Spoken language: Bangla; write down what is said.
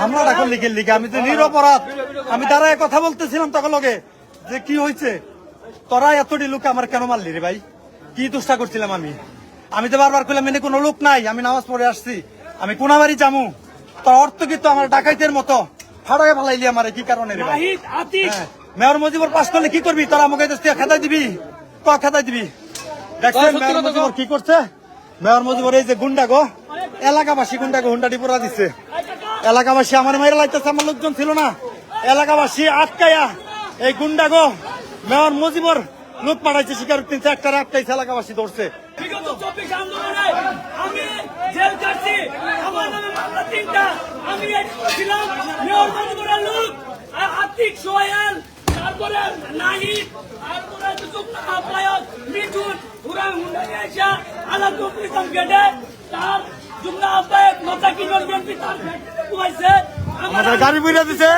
হামলাটা আমি তো নিরপরাধ। আমি তারা কথা বলতেছিলাম তখন লগে যে কি হয়েছে? তোরা এতটি লোক আমার কেন মারলি রে ভাই? কি দুষ্টা করছিলাম আমি? আমি তো বারবার করলাম এনে কোনো লোক নাই আমি নামাজ পড়ে আসছি। আমি কোনাবাড়ি যামু। তোর অর্থ কিন্তু আমার ডাকাইতের মতো? ফাড়াকে ফালাইলি আমার কি কারণে রে হ্যাঁ। মেয়র মজিবর পাশ করলে কি করবি? তোরা আমাকে খেদাই দিবি? ক খেদাই দিবি? দেখছেন মেয়র মুজিবর কি করছে? মেয়র মুজিবর এই যে গুন্ডা গো এলাকাবাসী গুন্ডা গো হুন্ডাটি পুরা দিচ্ছে এলাকাবাসী আমার মেয়ের লাইতেছে আমার লোকজন ছিল না। এলাকাবাসী আটকায়া এই গুন্ডা গো মেয়র মুজিবর লোক পাঠাইছে শিকার তিনশো একটা আটকাইছে এলাকাবাসী ধরছে। বিগত চব্বিশ আন্দোলনে আমি জেল কাটছি আমার নামে মামলা তিনটা আমি এটি মেয়র মজিবুরের লোক আতিক সোহেল তারপরে নাহিদ তারপরে যুগ্ম আহ্বায়ক মিঠুন পুরা হুন্ডা নিয়ে আসা আলাদ ইসলাম গেটে তার যুগ্ম আহ্বায়ক আমাদের গাড়ি বুঝে দিছে।